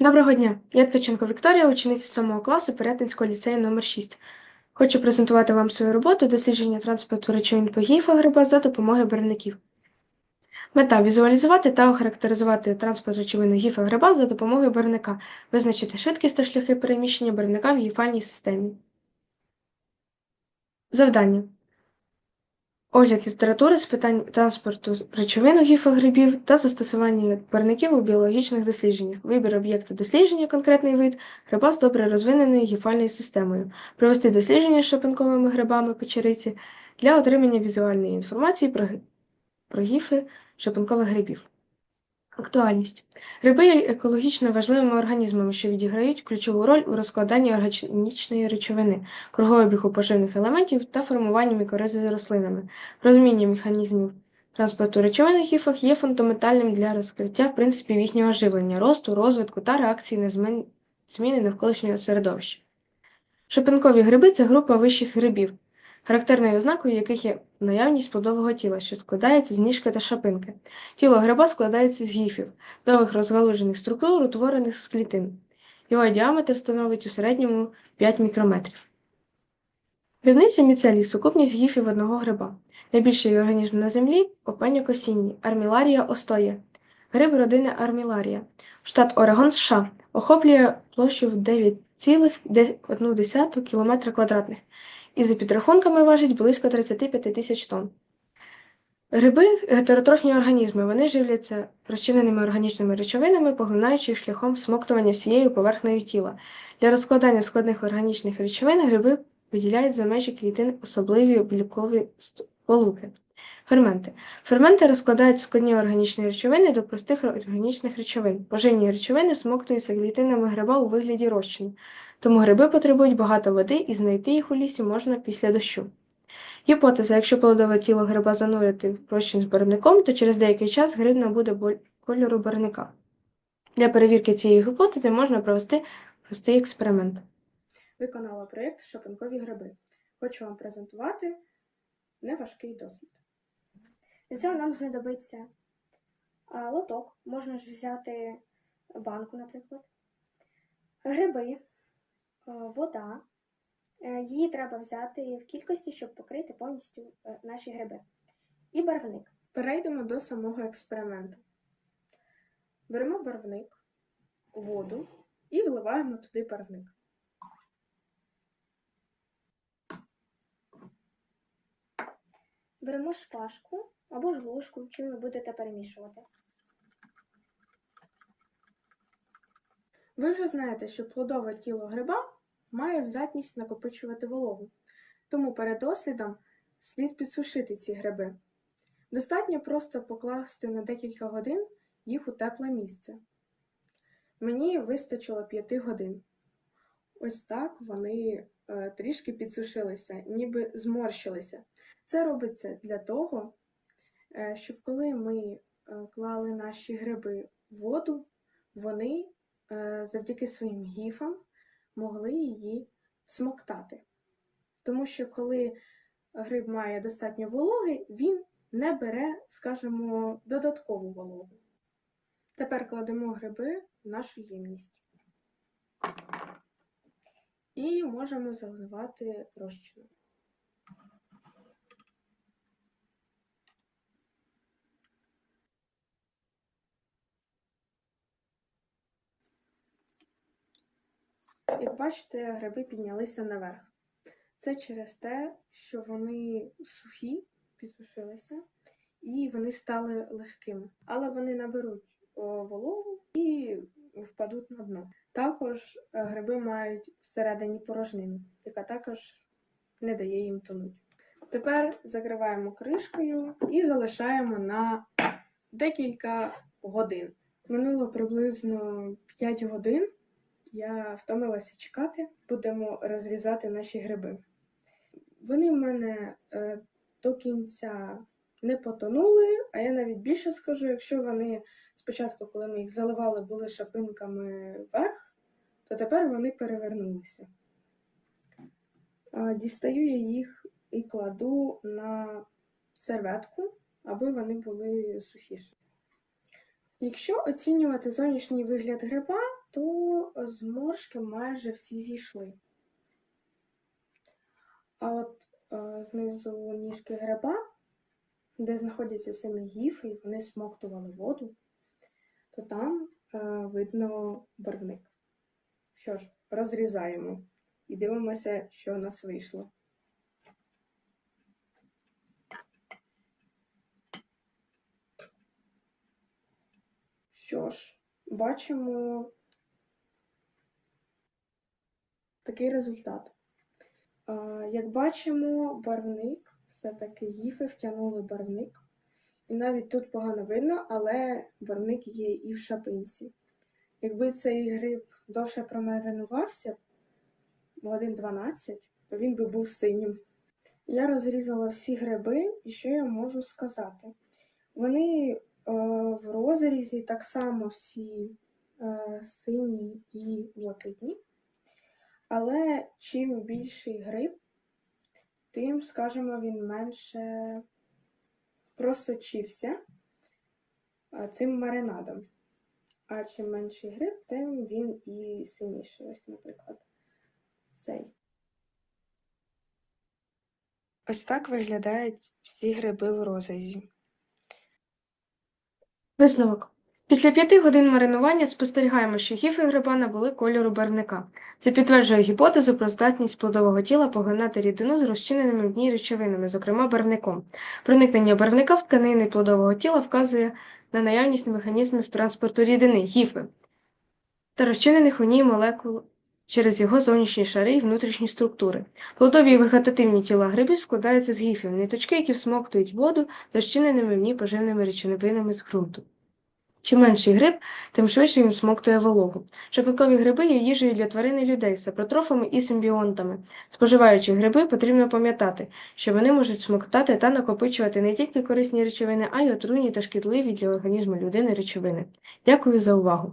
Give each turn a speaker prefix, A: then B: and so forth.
A: Доброго дня! Я Ткаченко Вікторія, учениця 7 класу Пирятинського ліцею номер 6 Хочу презентувати вам свою роботу дослідження транспорту речовин по гіфа гриба за допомогою барвників. Мета візуалізувати та охарактеризувати транспорт речовини гіфа гриба за допомогою барвника, визначити швидкість та шляхи переміщення барвника в гіфальній системі. Завдання. Огляд літератури з питань транспорту речовин гіфа грибів та застосування парників у біологічних дослідженнях, вибір об'єкта дослідження, конкретний вид, гриба з добре розвиненою гіфальною системою, провести дослідження з шапинковими грибами печериці для отримання візуальної інформації про, про гіфи шапинкових грибів. Актуальність. Гриби є екологічно важливими організмами, що відіграють ключову роль у розкладанні органічної речовини, кругообігу поживних елементів та формуванні мікоризи з рослинами. Розуміння механізмів транспорту речовин у гіфах є фундаментальним для розкриття принципів їхнього живлення, росту, розвитку та реакції на зміни навколишнього середовища. Шипинкові гриби це група вищих грибів, характерною ознакою яких є наявність плодового тіла, що складається з ніжки та шапинки. Тіло гриба складається з гіфів, довгих розгалужених структур, утворених з клітин. Його діаметр становить у середньому 5 мікрометрів. Грибниця міцелій – сукупність гіфів одного гриба. Найбільший організм на землі – опеньок осінній, арміларія остоя. Гриб родини арміларія. Штат Орегон, США. Охоплює площу в 9,1 км квадратних і за підрахунками важить близько 35 тисяч тонн. Гриби гетеротрофні організми. Вони живляться розчиненими органічними речовинами, поглинаючи їх шляхом всмоктування всією поверхнею тіла. Для розкладання складних органічних речовин гриби виділяють за межі клітин особливі білкові сполуки. Ферменти. Ферменти розкладають складні органічні речовини до простих органічних речовин. Поживні речовини всмоктуються клітинами гриба у вигляді розчину, тому гриби потребують багато води і знайти їх у лісі можна після дощу. Гіпотеза, якщо плодове тіло гриба занурити в розчин з барвником, то через деякий час гриб набуде кольору барвника. Для перевірки цієї гіпотези можна провести простий експеримент.
B: Виконала проєкт Шопинкові гриби. Хочу вам презентувати неважкий досвід.
C: Для цього нам знадобиться лоток, можна ж взяти банку, наприклад, гриби, вода. Е, Її треба взяти в кількості, щоб покрити повністю е, наші гриби. І барвник.
B: Перейдемо до самого експерименту. Беремо барвник, воду і вливаємо туди барвник.
C: Беремо шпажку або ж ложку, чим ви будете перемішувати.
B: Ви вже знаєте, що плодове тіло гриба має здатність накопичувати вологу, тому перед дослідом слід підсушити ці гриби. Достатньо просто покласти на декілька годин їх у тепле місце. Мені вистачило 5 годин. Ось так вони трішки підсушилися, ніби зморщилися. Це робиться для того, е, щоб коли ми е, клали наші гриби в воду, вони е, завдяки своїм гіфам могли її всмоктати. Тому що коли гриб має достатньо вологи, він не бере, скажімо, додаткову вологу. Тепер кладемо гриби в нашу ємність. І можемо заливати розчином. Як бачите, гриби піднялися наверх. Це через те, що вони сухі, підсушилися, і вони стали легкими. Але вони наберуть вологу і впадуть на дно. Також е, гриби мають всередині порожнину, яка також не дає їм тонути. Тепер закриваємо кришкою і залишаємо на декілька годин. Минуло приблизно 5 годин. Я втомилася чекати, будемо розрізати наші гриби. Вони в мене е, до кінця не потонули, а я навіть більше скажу, якщо вони спочатку, коли ми їх заливали, були шапинками вверх, то тепер вони перевернулися. Дістаю я їх і кладу на серветку, аби вони були сухіші. Якщо оцінювати зовнішній вигляд гриба, то зморшки майже всі зійшли. А от е, знизу ніжки гриба, де знаходяться самі гіфи, вони смоктували воду, то там е, видно барвник. Що ж, розрізаємо і дивимося, що у нас вийшло. Що ж, бачимо такий результат. А, Як бачимо, барвник, все-таки гіфи втягнули барвник. І навіть тут погано видно, але барвник є і в шапинці. Якби цей гриб довше промаринувався, годин 12, то він би був синім. Я розрізала всі гриби, і що я можу сказати? Вони е, в розрізі так само всі е, сині і блакитні. Але чим більший гриб, тим, скажімо, він менше просочився цим маринадом. А чим менший гриб, тим він і синіший. Ось, наприклад, цей. Ось так виглядають всі гриби в розрізі.
A: Висновок. Після п'яти годин маринування спостерігаємо, що гіфи гриба набули кольору барвника. Це підтверджує гіпотезу про здатність плодового тіла поглинати рідину з розчиненими в ній речовинами, зокрема барвником. Проникнення барвника в тканини плодового тіла вказує на наявність механізмів транспорту рідини гіфи та розчинених у ній молекул через його зовнішні шари і внутрішні структури. Плодові і вегетативні тіла грибів складаються з гіфів, ниточки, які всмоктують воду з розчиненими в ній поживними речовинами з ґрунту. Чим менший гриб, тим швидше він смоктує вологу. Шапникові гриби є їжею для тварин і людей, сапротрофами і симбіонтами. Споживаючи гриби, потрібно пам'ятати, що вони можуть смоктати та накопичувати не тільки корисні речовини, а й отруйні та шкідливі для організму людини речовини. Дякую за увагу!